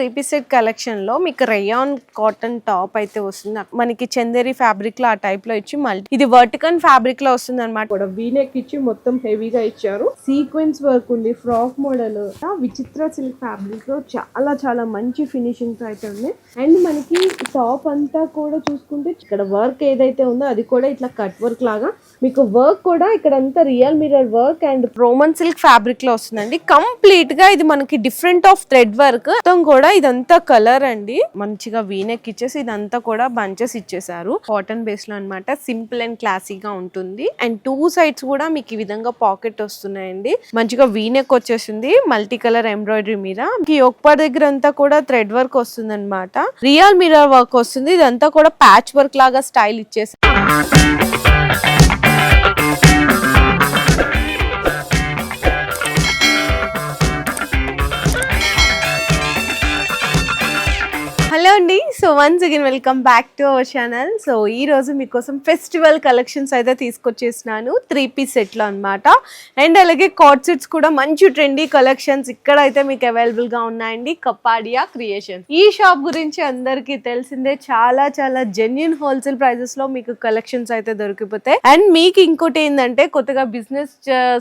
Three piece set కలెక్షన్లో మీకు rayon cotton top అయితే వస్తుంది. మనకి చందేరి ఫ్యాబ్రిక్లో ఆ టైప్లో ఇచ్చి మళ్ళీ ఇది వర్టికన్ ఫ్యాబ్రిక్లో వస్తుంది అనమాట కూడా వీనెక్ ఇచ్చి మొత్తం హెవీగా ఇచ్చారు. సీక్వెన్స్ వర్క్ ఉంది ఫ్రాక్ మోడల్. విచిత్ర సిల్క్ ఫ్యాబ్రిక్లో చాలా చాలా మంచి ఫినిషింగ్ అయితే ఉంది. అండ్ మనకి టాప్ అంతా కూడా చూసుకుంటే ఇక్కడ వర్క్ ఏదైతే ఉందో అది కూడా ఇట్లా కట్ వర్క్ లాగా. మీకు వర్క్ కూడా ఇక్కడ అంతా real mirror work and roman silk ఫ్యాబ్రిక్లో వస్తుందండి. కంప్లీట్గా ఇది మనకి డిఫరెంట్ ఆఫ్ థ్రెడ్ వర్క్. మొత్తం కూడా ఇదంతా కలర్ అండి. మంచిగా వీనెక్ ఇచ్చేసి ఇదంతా కూడా బంచెస్ ఇచ్చేసారు. కాటన్ బేస్లో అన్నమాట. సింపుల్ అండ్ క్లాసీగా ఉంటుంది. అండ్ టూ సైడ్స్ కూడా మీకు ఈ విధంగా పాకెట్ వస్తున్నాయండి. మంచిగా వీనెక్ వచ్చేసింది మల్టీ కలర్ ఎంబ్రాయిడరీ మీద. ఈ ఒక్క దగ్గర అంతా కూడా థ్రెడ్ వర్క్ వస్తుంది అనమాట రియల్ మిరర్ వర్క్ వస్తుంది. ఇదంతా కూడా ప్యాచ్ వర్క్ లాగా స్టైల్ ఇచ్చేసారు once again welcome back to our channel so ఈ రోజు మీకోసం ఫెస్టివల్ కలెక్షన్స్ అయితే తీసుకొచ్చేసినాను. త్రీ పీస్ సెట్లో అన్నమాట. అండ్ అలాగే కార్డ్ సెట్స్ కూడా మంచి ట్రెండీ కలెక్షన్స్ ఇక్కడ అయితే మీకు అవైలబుల్గా ఉన్నాయండి. కపాడియా క్రియేషన్ ఈ షాప్ గురించి అందరికీ తెలిసిందే చాలా చాలా జెన్యున్ హోల్సేల్ ప్రైజెస్లో మీకు కలెక్షన్స్ అయితే దొరికిపోతాయి. అండ్ మీకు ఇంకోటి ఏంటంటే కొత్తగా బిజినెస్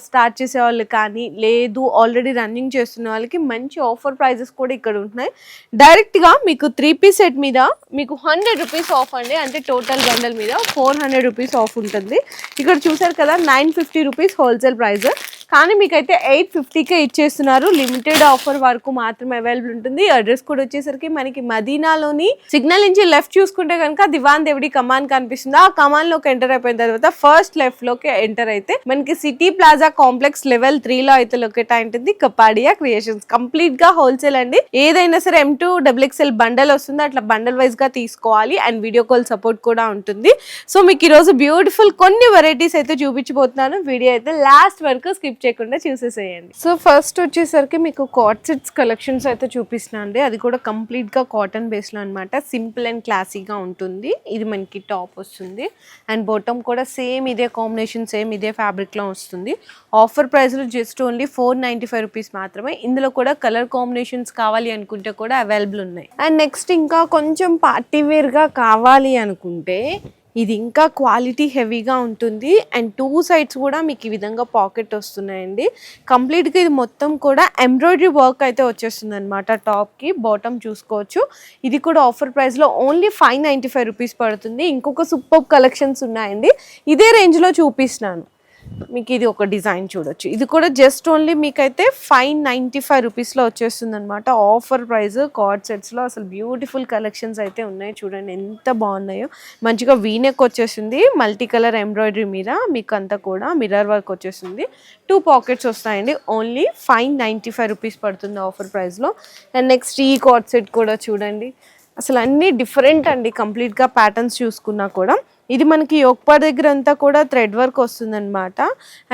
స్టార్ట్ uh, చేసే వాళ్ళు కానీ లేదు ఆల్రెడీ రన్నింగ్ చేస్తున్న వాళ్ళకి మంచి ఆఫర్ ప్రైజెస్ కూడా ఇక్కడ ఉంటున్నాయి. డైరెక్ట్గా మీకు త్రీ పీస్ సెట్ మీద మీకు హండ్రెడ్ రూపీస్ ఆఫ్ అండి. అంటే టోటల్ బండల్ మీద ఫోర్ హండ్రెడ్ రూపీస్ ఆఫ్ ఉంటుంది. ఇక్కడ చూసారు కదా nine fifty rupees wholesale price కానీ మీకైతే ఎయిట్ ఫిఫ్టీకే ఇచ్చేస్తున్నారు. లిమిటెడ్ ఆఫర్ వరకు మాత్రమే అవైలబుల్ ఉంటుంది. అడ్రస్ కూడా వచ్చేసరికి మనకి మదీనాలోని సిగ్నల్ నుంచి లెఫ్ట్ చూసుకుంటే కనుక దివాన్ దేవుడి కమాన్ కనిపిస్తుంది. ఆ కమాన్లోకి ఎంటర్ అయిపోయిన తర్వాత ఫస్ట్ లెఫ్ట్లోకి ఎంటర్ అయితే మనకి city plaza complex level three లో అయితే లొకేట్ అయి ఉంటుంది కపాడియా క్రియేషన్స్. కంప్లీట్గా హోల్సేల్ అండి. ఏదైనా సరే M to double XL bundle వస్తుంది. అట్లా బండల్ వైజ్గా తీసుకోవాలి. అండ్ వీడియో కాల్ సపోర్ట్ కూడా ఉంటుంది. సో మీకు ఈ రోజు బ్యూటిఫుల్ కొన్ని వెరైటీస్ అయితే చూపించబోతున్నాను. వీడియో అయితే లాస్ట్ వరకు స్కిప్ చేయకుండా చూసేసేయండి. సో ఫస్ట్ వచ్చేసరికి మీకు కాట్ సెట్స్ కలెక్షన్స్ అయితే చూపిస్తున్నా అండి. అది కూడా కంప్లీట్గా కాటన్ బేస్లో అనమాట సింపుల్ అండ్ క్లాసీగా ఉంటుంది. ఇది మనకి టాప్ వస్తుంది. అండ్ బాటమ్ కూడా సేమ్ ఇదే కాంబినేషన్ సేమ్ ఇదే ఫ్యాబ్రిక్లో వస్తుంది. ఆఫర్ ప్రైస్లో just only four ninety five rupees మాత్రమే. ఇందులో కూడా కలర్ కాంబినేషన్స్ కావాలి అనుకుంటే కూడా అవైలబుల్ ఉన్నాయి. అండ్ నెక్స్ట్ ఇంకా కొంచెం పార్టీవేర్గా కావాలి అనుకుంటే ఇది ఇంకా క్వాలిటీ హెవీగా ఉంటుంది. అండ్ టూ సైడ్స్ కూడా మీకు ఈ విధంగా పాకెట్ వస్తున్నాయండి. కంప్లీట్గా ఇది మొత్తం కూడా ఎంబ్రాయిడరీ వర్క్ అయితే వచ్చేస్తుంది అనమాట టాప్కి బాటమ్ చూసుకోవచ్చు. ఇది కూడా ఆఫర్ ప్రైస్లో only five ninety five rupees పడుతుంది. ఇంకొక సూపర్ కలెక్షన్స్ ఉన్నాయండి. ఇదే రేంజ్లో చూపిస్తున్నాను. మీకు ఇది ఒక డిజైన్ చూడొచ్చు. ఇది కూడా జస్ట్ ఓన్లీ మీకైతే ఫైవ్ నైంటీ ఫైవ్ రూపీస్లో వచ్చేస్తుంది అనమాట ఆఫర్ ప్రైస్ కార్డ్ సెట్స్లో అసలు బ్యూటిఫుల్ కలెక్షన్స్ అయితే ఉన్నాయి. చూడండి ఎంత బాగున్నాయో. మంచిగా వీనెక్ వచ్చేసింది మల్టీ కలర్ ఎంబ్రాయిడరీ మీద మీకు అంతా కూడా మిర్రర్ వర్క్ వచ్చేసింది టూ పాకెట్స్ వస్తాయండి. Only five ninety five rupees పడుతుంది ఆఫర్ ప్రైస్లో. అండ్ నెక్స్ట్ ఈ కార్డ్ సెట్ కూడా చూడండి. అసలు అన్నీ డిఫరెంట్ అండి. కంప్లీట్గా ప్యాటర్న్స్ చూసుకున్నా కూడా. ఇది మనకి యోక్పాడ్ దగ్గర అంతా కూడా థ్రెడ్ వర్క్ వస్తుందన్నమాట.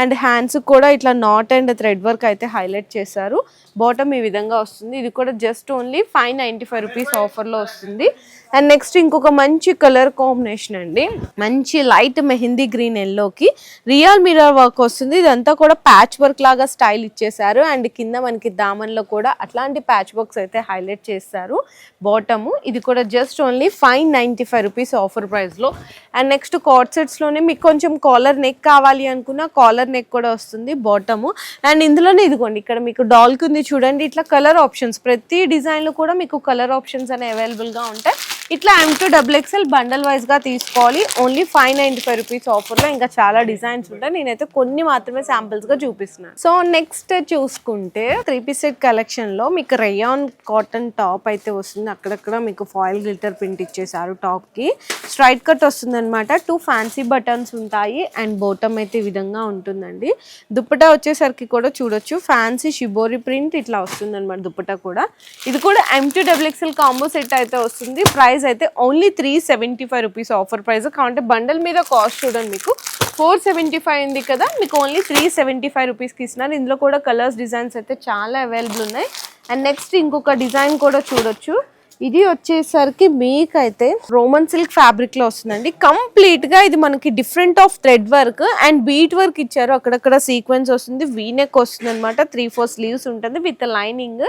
అండ్ హ్యాండ్స్ కూడా ఇట్లా నాట్ అండ్ థ్రెడ్ వర్క్ అయితే హైలైట్ చేశారు. బాటమ్ ఈ విధంగా వస్తుంది. ఇది కూడా just only five ninety five rupees ఆఫర్లో వస్తుంది. అండ్ నెక్స్ట్ ఇంకొక మంచి కలర్ కాంబినేషన్ అండి. మంచి లైట్ మెహందీ గ్రీన్ ఎల్లోకి రియల్ మిరర్ వర్క్ వస్తుంది. ఇదంతా కూడా ప్యాచ్ వర్క్ లాగా స్టైల్ ఇచ్చేసారు అండ్ కింద మనకి దామన్లో కూడా అట్లాంటి ప్యాచ్ వర్క్స్ అయితే హైలైట్ చేస్తారు బాటము ఇది కూడా just only five ninety five rupees offer ప్రైస్లో అండ్ నెక్స్ట్ కార్డ్ సెట్స్లోనే మీకు కొంచెం కాలర్ నెక్ కావాలి అనుకున్న కాలర్ నెక్ కూడా వస్తుంది బాటము అండ్ ఇందులోనే ఇదిగోండి ఇక్కడ మీకు డాల్కి ఉంది చూడండి. ఇట్లా కలర్ ఆప్షన్స్ ప్రతి డిజైన్లో కూడా మీకు కలర్ ఆప్షన్స్ అనేవి అవైలబుల్గా ఉంటాయి. ఇట్లా M to double XL bundle వైజ్గా తీసుకోవాలి. Only five ninety five rupees ఆఫర్లో ఇంకా చాలా డిజైన్స్ ఉంటాయి. నేనైతే కొన్ని మాత్రమే శాంపిల్స్గా చూపిస్తున్నాను సో నెక్స్ట్ చూసుకుంటే త్రీ పీస్ సెట్ కలెక్షన్లో మీకు రేయాన్ కాటన్ టాప్ అయితే వస్తుంది. అక్కడక్కడ మీకు ఫాయిల్ గ్లిటర్ ప్రింట్ ఇచ్చేసారు టాప్కి స్ట్రైట్ కట్ వస్తుంది అనమాట టూ ఫ్యాన్సీ బటన్స్ ఉంటాయి. అండ్ బోటమ్ అయితే ఈ విధంగా ఉంటుందండి. దుప్పటా వచ్చేసరికి కూడా చూడొచ్చు. ఫ్యాన్సీ షిబోరి ప్రింట్ ఇట్లా వస్తుంది అనమాట దుప్పటా కూడా. ఇది కూడా M to double XL combo set అయితే వస్తుంది. ప్రైస్ అయితే only three seventy five rupees offer price కాబట్టి బండల్ మీద కాస్ట్ చూడండి మీకు. ఫోర్ సెవెంటీ ఫైవ్ ఉంది కదా మీకు ఓన్లీ త్రీ సెవెంటీ ఫైవ్ రూపీస్కి ఇస్తున్నారు. ఇందులో కూడా కలర్స్ డిజైన్స్ అయితే చాలా అవైలబుల్ ఉన్నాయి. అండ్ నెక్స్ట్ ఇంకొక డిజైన్ కూడా చూడొచ్చు. ఇది వచ్చేసరికి మీకైతే రోమన్ సిల్క్ ఫ్యాబ్రిక్లో వస్తుందండి. కంప్లీట్గా ఇది మనకి different of thread work and bead work ఇచ్చారు. అక్కడక్కడ సీక్వెన్స్ వస్తుంది. వీనెక్ వస్తుంది అనమాట త్రీ ఫోర్ స్లీవ్స్ ఉంటుంది విత్ లైనింగ్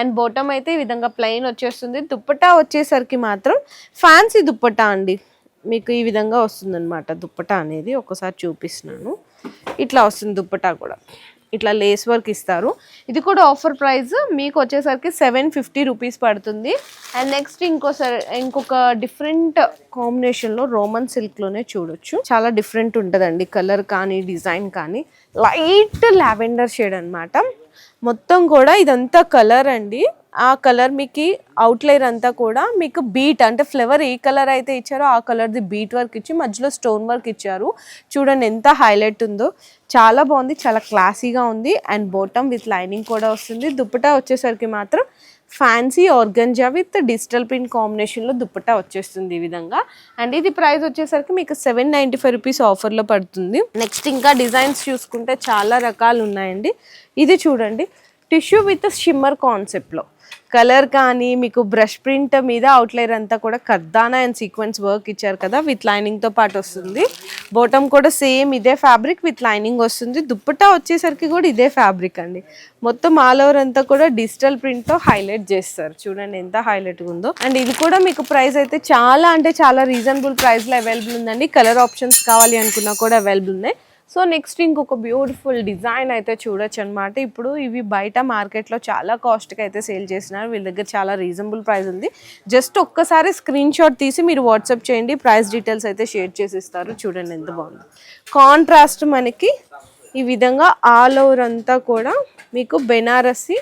అండ్ బోటమ్ అయితే ఈ విధంగా ప్లెయిన్ వచ్చేస్తుంది. దుప్పటా వచ్చేసరికి మాత్రం ఫ్యాన్సీ దుప్పటా అండి. మీకు ఈ విధంగా వస్తుంది అనమాట దుప్పటా అనేది ఒకసారి చూపిస్తున్నాను. ఇట్లా వస్తుంది దుప్పటా కూడా. ఇట్లా లేస్ వర్క్ ఇస్తారు. ఇది కూడా ఆఫర్ ప్రైస్ మీకు వచ్చేసరికి సెవెన్ ఫిఫ్టీ రూపీస్ పడుతుంది. అండ్ నెక్స్ట్ ఇంకోసారి ఇంకొక డిఫరెంట్ కాంబినేషన్లో రోమన్ సిల్క్లోనే చూడొచ్చు. చాలా డిఫరెంట్ ఉంటుందండి కలర్ కానీ డిజైన్ కానీ. లైట్ లావెండర్ షేడ్ అన్నమాట. మొత్తం కూడా ఇదంతా కలర్ అండి. ఆ కలర్ మీకు అవుట్లైర్ అంతా కూడా మీకు బీట్ అంటే ఫ్లేవర్ ఏ కలర్ అయితే ఇచ్చారో ఆ కలర్ది బీట్ వర్క్ ఇచ్చి మధ్యలో స్టోన్ వర్క్ ఇచ్చారు. చూడండి ఎంత హైలైట్ ఉందో. చాలా బాగుంది చాలా క్లాసీగా ఉంది. అండ్ బాటమ్ విత్ లైనింగ్ కూడా వస్తుంది. దుప్పటా వచ్చేసరికి మాత్రం fancy organza with digital print కాంబినేషన్లో దుప్పటా వచ్చేస్తుంది ఈ విధంగా. అండ్ ఇది ప్రైస్ వచ్చేసరికి మీకు సెవెన్ నైంటీ ఫైవ్ రూపీస్ ఆఫర్లో పడుతుంది. నెక్స్ట్ ఇంకా డిజైన్స్ చూసుకుంటే చాలా రకాలు ఉన్నాయండి ఇది చూడండి. టిష్యూ విత్ షిమ్మర్ కాన్సెప్ట్లో కలర్ కానీ మీకు బ్రష్ ప్రింట్ మీద అవుట్లైర్ అంతా కూడా కద్దానా అండ్ సీక్వెన్స్ వర్క్ ఇచ్చారు కదా విత్ లైనింగ్తో పాటు వస్తుంది. బోటమ్ కూడా సేమ్ ఇదే ఫ్యాబ్రిక్ విత్ లైనింగ్ వస్తుంది. దుప్పటా వచ్చేసరికి కూడా ఇదే ఫ్యాబ్రిక్ అండి. మొత్తం ఆల్ ఓవర్ అంతా కూడా డిజిటల్ ప్రింట్తో హైలైట్ చేస్తారు. చూడండి ఎంత హైలైట్గా ఉందో. అండ్ ఇది కూడా మీకు ప్రైస్ అయితే చాలా అంటే చాలా రీజనబుల్ ప్రైస్లో అవైలబుల్ ఉందండి. కలర్ ఆప్షన్స్ కావాలి అనుకున్నా కూడా అవైలబుల్ ఉన్నాయి. సో నెక్స్ట్ ఇంకొక బ్యూటిఫుల్ డిజైన్ అయితే చూడొచ్చు అనమాట ఇప్పుడు ఇవి బయట మార్కెట్లో చాలా కాస్ట్కి అయితే సేల్ చేసినారు. వీళ్ళ దగ్గర చాలా రీజనబుల్ ప్రైస్ ఉంది. జస్ట్ ఒక్కసారి స్క్రీన్ షాట్ తీసి మీరు వాట్సాప్ చేయండి. ప్రైస్ డీటెయిల్స్ అయితే షేర్ చేసి ఇస్తారు చూడండి ఎంత బాగుంది. కాంట్రాస్ట్ మనకి ఈ విధంగా ఆల్ ఓవర్ అంతా కూడా మీకు బెనారసి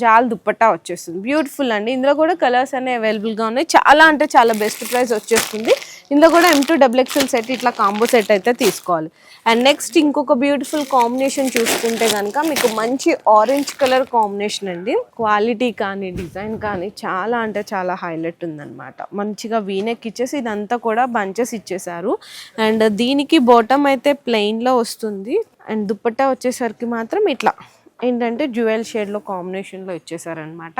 జాల్ దుప్పట్టా వచ్చేస్తుంది. బ్యూటిఫుల్ అండి. ఇందులో కూడా కలర్స్ అనేవి అవైలబుల్గా ఉన్నాయి. చాలా అంటే చాలా బెస్ట్ ప్రైస్ వచ్చేస్తుంది. ఇందులో కూడా M to double XL set ఇట్లా కాంబో సెట్ అయితే తీసుకోవాలి. అండ్ నెక్స్ట్ ఇంకొక బ్యూటిఫుల్ కాంబినేషన్ చూసుకుంటే కనుక మీకు మంచి ఆరెంజ్ కలర్ కాంబినేషన్ అండి. క్వాలిటీ కానీ డిజైన్ కానీ చాలా అంటే చాలా హైలైట్ ఉందన్నమాట. మంచిగా వీనెక్ ఇచ్చేసి ఇదంతా కూడా బంచెస్ ఇచ్చేసారు అండ్ దీనికి బాటమ్ అయితే ప్లెయిన్లో వస్తుంది. అండ్ దుప్పట్టా వచ్చేసరికి మాత్రం ఇట్లా. ఏంటంటే జ్యువెల్ షేడ్లో కాంబినేషన్లో ఇచ్చేసారనమాట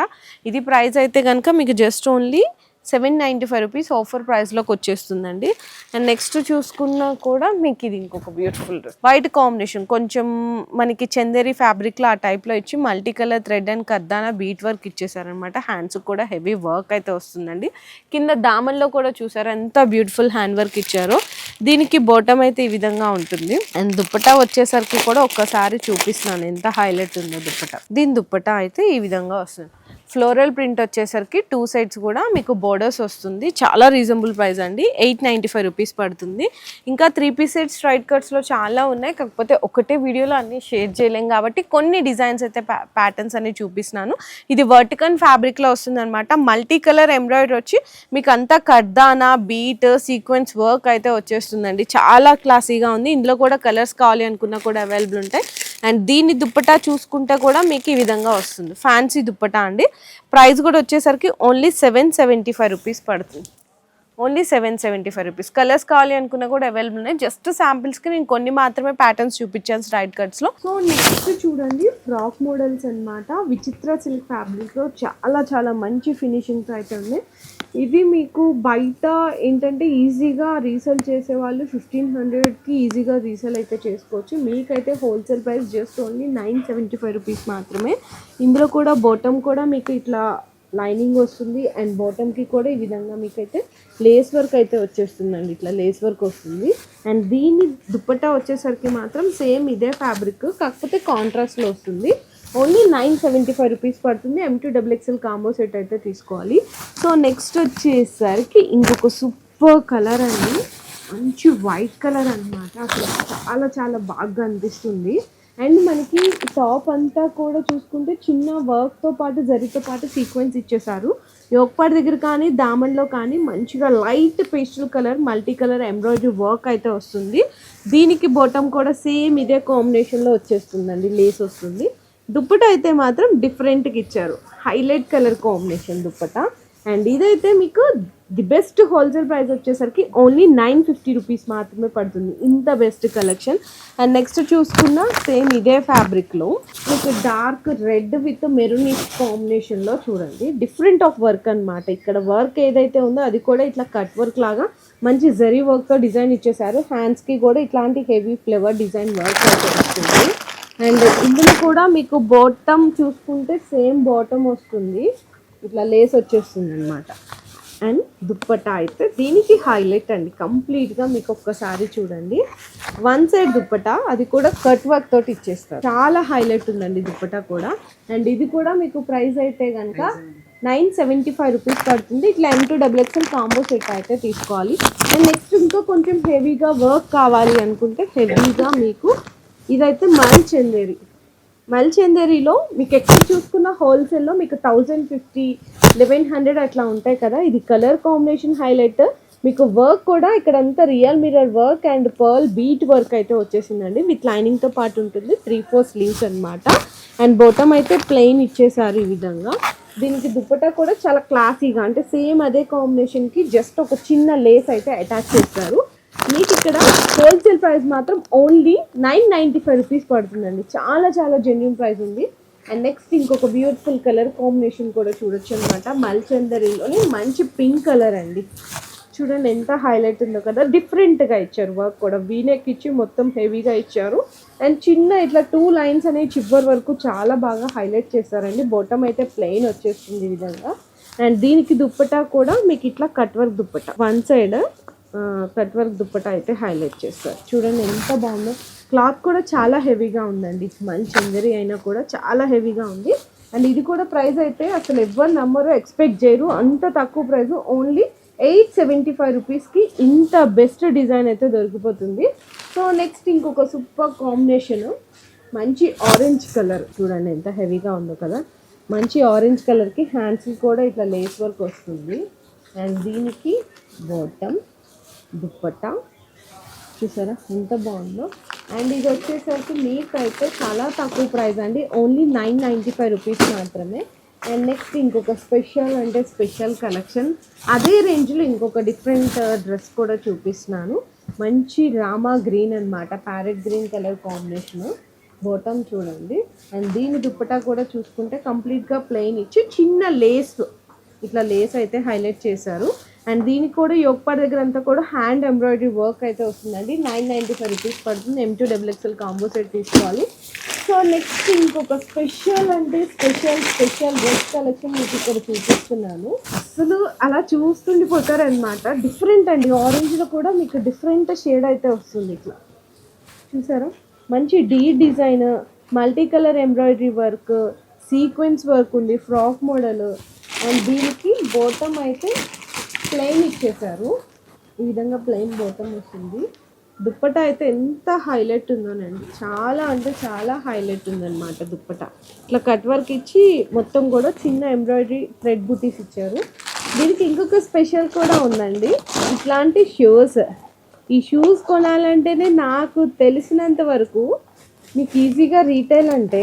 ఇది ప్రైస్ అయితే కనుక మీకు just only seven ninety five rupees offer ప్రైస్లోకి వచ్చేస్తుందండి. అండ్ నెక్స్ట్ చూసుకున్నా కూడా మీకు ఇది ఇంకొక బ్యూటిఫుల్ వైట్ కాంబినేషన్ కొంచెం మనకి చందేరి ఫ్యాబ్రిక్లో ఆ టైప్లో ఇచ్చి మల్టీ కలర్ థ్రెడ్ అండ్ కద్దానా బీట్ వర్క్ ఇచ్చేసారనమాట హ్యాండ్స్ కూడా హెవీ వర్క్ అయితే వస్తుందండి. కింద దామన్లో కూడా చూసారు ఎంత బ్యూటిఫుల్ హ్యాండ్ వర్క్ ఇచ్చారో. దీనికి బోటం అయితే ఈ విధంగా ఉంటుంది. అండ్ దుప్పటా వచ్చేసరికి కూడా ఒక్కసారి చూపిస్తున్నాను ఎంత హైలైట్ ఉందో దుప్పట. దీని దుప్పట అయితే ఈ విధంగా వస్తుంది. ఫ్లోరల్ ప్రింట్ వచ్చేసరికి టూ సైడ్స్ కూడా మీకు బోర్డర్స్ వస్తుంది. చాలా రీజనబుల్ ప్రైస్ అండి. ఎయిట్ నైంటీ ఫైవ్ రూపీస్ పడుతుంది. ఇంకా త్రీ పీస్ సెట్ స్ట్రైట్ కట్స్లో చాలా ఉన్నాయి. కాకపోతే ఒకటే వీడియోలో అన్నీ షేర్ చేయలేం కాబట్టి కొన్ని డిజైన్స్ అయితే ప్యాటర్న్స్ అన్ని చూపిస్తున్నాను. ఇది వర్టికన్ ఫ్యాబ్రిక్లో వస్తుంది అనమాట మల్టీ కలర్ ఎంబ్రాయిడరీ వచ్చి మీకు అంతా కర్దానా బీట్ సీక్వెన్స్ వర్క్ అయితే వచ్చేస్తుందండి. చాలా క్లాసీగా ఉంది. ఇందులో కూడా కలర్స్ కావాలి అనుకున్నా కూడా అవైలబుల్ ఉంటాయి. అండ్ దీని దుప్పటా చూసుకుంటే కూడా మీకు ఈ విధంగా వస్తుంది. ఫ్యాన్సీ దుప్పటా అండి. ప్రైస్ కూడా వచ్చేసరికి only seven seventy five rupees పడుతుంది. Only seven seventy five rupees. Colours కావాలి అనుకున్నా కూడా అవైలబుల్ ఉన్నాయి. జస్ట్ శాంపిల్స్కి నేను కొన్ని మాత్రమే ప్యాటర్న్స్ చూపించాను స్ట్రైట్ కట్స్లో సో నెక్స్ట్ చూడండి ఫ్రాక్ మోడల్స్ అన్నమాట. విచిత్ర సిల్క్ ఫ్యాబ్రిక్లో చాలా చాలా మంచి ఫినిషింగ్స్ అయితే ఉన్నాయి ఇవి మీకు బయట ఏంటంటే ఈజీగా రీసేల్ చేసే వాళ్ళు ఫిఫ్టీన్ హండ్రెడ్కి ఈజీగా రీసేల్ అయితే చేసుకోవచ్చు. మీకైతే wholesale price just only nine seventy five rupees మాత్రమే. ఇందులో కూడా బాటమ్ కూడా మీకు ఇట్లా లైనింగ్ వస్తుంది అండ్ బాటమ్కి కూడా ఈ విధంగా మీకైతే లేస్ వర్క్ అయితే వచ్చేస్తుందండి. ఇట్లా లేస్ వర్క్ వస్తుంది. అండ్ దీని దుప్పట్టా వచ్చేసరికి మాత్రం సేమ్ ఇదే ఫ్యాబ్రిక్ కాకపోతే కాంట్రాస్ట్లో వస్తుంది. Only nine seventy five rupees పడుతుంది. M to double XL combo set అయితే తీసుకోవాలి. సో నెక్స్ట్ వచ్చేసరికి ఇంకొక సూపర్ కలర్ అండి. మంచి వైట్ కలర్ అన్నమాట. అసలు చాలా చాలా బాగా అనిపిస్తుంది. అండ్ మనకి టాప్ అంతా కూడా చూసుకుంటే చిన్న వర్క్తో పాటు జరితో పాటు సీక్వెన్స్ ఇచ్చేసారు. యోగపాటి దగ్గర కానీ దామన్లో కానీ మంచిగా light pastel colour multi colour embroidery work అయితే వస్తుంది. దీనికి బొటం కూడా సేమ్ ఇదే కాంబినేషన్లో వచ్చేస్తుందండి. లేస్ వస్తుంది. దుప్పట అయితే మాత్రం డిఫరెంట్గా ఇచ్చారు. Highlight colour combination dupatta. And ఇదైతే మీకు ది బెస్ట్ హోల్సేల్ ప్రైస్ వచ్చేసరికి ఓన్లీ నైన్ ఫిఫ్టీ రూపీస్ మాత్రమే పడుతుంది. ఇంత బెస్ట్ కలెక్షన్. అండ్ నెక్స్ట్ చూసుకున్న సేమ్ ఇదే ఫ్యాబ్రిక్లో. మీకు డార్క్ రెడ్ విత్ మెరూనిష్ కాంబినేషన్లో చూడండి. డిఫరెంట్ ఆఫ్ వర్క్ అన్నమాట. ఇక్కడ వర్క్ ఏదైతే ఉందో అది కూడా ఇట్లా కట్ వర్క్ లాగా మంచి జరీ వర్క్తో డిజైన్ ఇచ్చేసారు హ్యాండ్స్కి కూడా ఇట్లాంటి హెవీ ఫ్లేవర్ డిజైన్ వర్క్ అయితే వస్తుంది. అండ్ ఇందులో కూడా మీకు బాటమ్ చూసుకుంటే సేమ్ బాటమ్ వస్తుంది. ఇట్లా లేస్ వచ్చేస్తుంది అనమాట అండ్ దుప్పటా అయితే దీనికి హైలైట్ అండి. కంప్లీట్గా మీకు ఒక్కసారి చూడండి. వన్ సైడ్ దుప్పటా అది కూడా కట్ వర్క్ తోటి ఇచ్చేస్తారు. చాలా హైలైట్ ఉందండి దుప్పటా కూడా. అండ్ ఇది కూడా మీకు ప్రైస్ అయితే కనుక నైన్ సెవెంటీ ఫైవ్ రూపీస్ పడుతుంది. ఇట్లా M to double XL combo set అయితే తీసుకోవాలి. అండ్ నెక్స్ట్ ఇంకా కొంచెం హెవీగా వర్క్ కావాలి అనుకుంటే హెవీగా మీకు ఇదైతే మల్చెందేరి. మల్చెందేరిలో మీకు ఎక్కడ చూసుకున్న హోల్సేల్లో మీకు థౌజండ్ ఫిఫ్టీ లెవెన్ హండ్రెడ్ అట్లా ఉంటాయి కదా. ఇది కలర్ కాంబినేషన్ హైలైట్. మీకు వర్క్ కూడా ఇక్కడ అంతా real mirror work and pearl bead work అయితే వచ్చేసిందండి. విత్ లైనింగ్తో పాటు ఉంటుంది. త్రీ ఫోర్ స్లీవ్స్ అన్నమాట. అండ్ బొటమ్ అయితే ప్లెయిన్ ఇచ్చేసారు ఈ విధంగా. దీనికి దుప్పటా కూడా చాలా క్లాసీగా అంటే సేమ్ అదే కాంబినేషన్కి జస్ట్ ఒక చిన్న లేస్ అయితే అటాచ్ చేస్తారు మీకు ఇక్కడ హోల్సేల్ ప్రైస్ మాత్రం only nine ninety five rupees పడుతుందండి. చాలా చాలా జెన్యున్ ప్రైస్ ఉంది. అండ్ నెక్స్ట్ ఇంకొక బ్యూటిఫుల్ కలర్ కాంబినేషన్ కూడా చూడొచ్చు అనమాట మల్చందరిలోని మంచి పింక్ కలర్ అండి. చూడండి ఎంత హైలైట్ ఉందో కదా. డిఫరెంట్గా ఇచ్చారు వర్క్ కూడా. వీనెక్ ఇచ్చి మొత్తం హెవీగా ఇచ్చారు. అండ్ చిన్న ఇట్లా టూ లైన్స్ అనేవి చివరి వరకు చాలా బాగా హైలైట్ చేస్తారండి బొటమ్ అయితే ప్లెయిన్ వచ్చేస్తుంది ఈ విధంగా. అండ్ దీనికి దుప్పటా కూడా మీకు ఇట్లా cut work dupatta. One side cut work dupatta అయితే హైలైట్ చేస్తారు. చూడండి ఎంత బాగుందో. క్లాత్ కూడా చాలా హెవీగా ఉందండి. మంచి ఎంజరీ అయినా కూడా చాలా హెవీగా ఉంది. అండ్ ఇది కూడా ప్రైస్ అయితే అసలు ఎవరు నమ్మరు ఎక్స్పెక్ట్ చేయరు. అంత తక్కువ price only eight seventy five రూపీస్కి ఇంత బెస్ట్ డిజైన్ అయితే దొరికిపోతుంది. సో నెక్స్ట్ ఇంకొక సూపర్ కాంబినేషన్ మంచి ఆరెంజ్ కలర్ చూడండి ఎంత హెవీగా ఉందో కదా. మంచి ఆరెంజ్ కలర్కి హ్యాండ్స్కి కూడా ఇట్లా లేస్ వర్క్ వస్తుంది. అండ్ దీనికి బాటమ్ దుప్పట్టా? చూసారా? ఎంత బాగుందో. అండ్ ఇది వచ్చేసరికి మీకు అయితే చాలా తక్కువ ప్రైస్ అండి. Only nine ninety five rupees మాత్రమే. అండ్ నెక్స్ట్ ఇంకొక స్పెషల్ అంటే స్పెషల్ కలెక్షన్. అదే రేంజ్లో ఇంకొక డిఫరెంట్ డ్రెస్ కూడా చూపిస్తున్నాను. మంచి రామా గ్రీన్ అన్నమాట. Parrot green colour combination. Bottom చూడండి. అండ్ దీని దుప్పటా కూడా చూసుకుంటే కంప్లీట్గా ప్లెయిన్ ఇచ్చి చిన్న లేస్ ఇట్లా లేస్ అయితే హైలైట్ చేశారు. అండ్ దీనికి కూడా యోగపాడ్ దగ్గర అంతా కూడా హ్యాండ్ ఎంబ్రాయిడరీ వర్క్ అయితే వస్తుందండి. నైన్ నైంటీ ఫైవ్ రూపీస్ పడుతుంది. M to double XL combo set తీసుకోవాలి. సో నెక్స్ట్ ఇంకొక స్పెషల్ అంటే స్పెషల్ స్పెషల్ డ్రెస్ కలెక్షన్ మీకు ఇక్కడ చూపిస్తున్నాను. అసలు అలా చూస్తుండిపోతారనమాట డిఫరెంట్ అండి. ఆరెంజ్లో కూడా మీకు డిఫరెంట్ షేడ్ అయితే వస్తుంది ఇట్లా. చూసారా? మంచి D design multi colour embroidery work sequence work ఉంది ఫ్రాక్ మోడల్. అండ్ దీనికి బోటమ్ అయితే ప్లెయిన్ ఇచ్చేసారు ఈ విధంగా ప్లెయిన్ బోటం వస్తుంది. దుప్పట అయితే ఎంత హైలైట్ ఉందోనండి. చాలా అంటే చాలా హైలైట్ ఉందన్నమాట దుప్పట. ఇట్లా కట్ వర్క్ ఇచ్చి మొత్తం కూడా చిన్న ఎంబ్రాయిడరీ థ్రెడ్ బుటీస్ ఇచ్చారు. దీనికి ఇంకొక స్పెషల్ కూడా ఉందండి. ఇట్లాంటి షూస్ ఈ షూస్ కొనాలంటేనే నాకు తెలిసినంత వరకు మీకు ఈజీగా రీటైల్ అంటే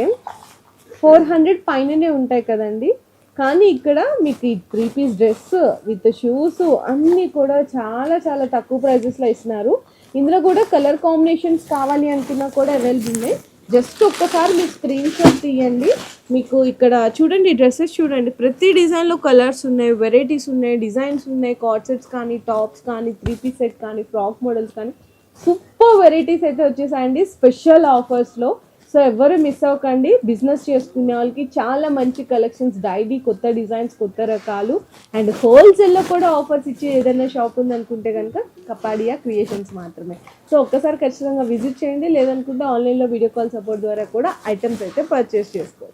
ఫోర్ హండ్రెడ్ పైననే ఉంటాయి కదండి. కానీ ఇక్కడ మీకు ఈ three piece dress with shoes అన్నీ కూడా చాలా చాలా తక్కువ ప్రైజెస్లో ఇస్తున్నారు. ఇందులో కూడా కలర్ కాంబినేషన్స్ కావాలి అనుకున్నా కూడా అవైలబుల్ ఉన్నాయి. జస్ట్ ఒక్కసారి మీరు స్క్రీన్ షాట్ తీయండి. మీకు ఇక్కడ చూడండి డ్రెస్సెస్ చూడండి. ప్రతి డిజైన్లో కలర్స్ ఉన్నాయి వెరైటీస్ ఉన్నాయి డిజైన్స్ ఉన్నాయి. కార్డ్సెట్స్ కానీ టాప్స్ కానీ త్రీ పీస్ సెట్ కానీ ఫ్రాక్ మోడల్స్ కానీ. సూపర్ వెరైటీస్ అయితే వచ్చేసాయండి. స్పెషల్ ఆఫర్స్లో సో ఎవరు మిస్ అవ్వకండి. బిజినెస్ చేసుకునే వాళ్ళకి చాలా మంచి కలెక్షన్స్ డైలీ కొత్త డిజైన్స్ కొత్త రకాలు అండ్ హోల్సేల్లో కూడా ఆఫర్స్ ఇచ్చే ఏదైనా షాప్ ఉందనుకుంటే కనుక కపాడియా క్రియేషన్స్ మాత్రమే. సో ఒక్కసారి ఖచ్చితంగా విజిట్ చేయండి. లేదనుకుంటే ఆన్లైన్లో వీడియో కాల్ సపోర్ట్ ద్వారా కూడా ఐటమ్స్ అయితే పర్చేస్ చేసుకోవచ్చు.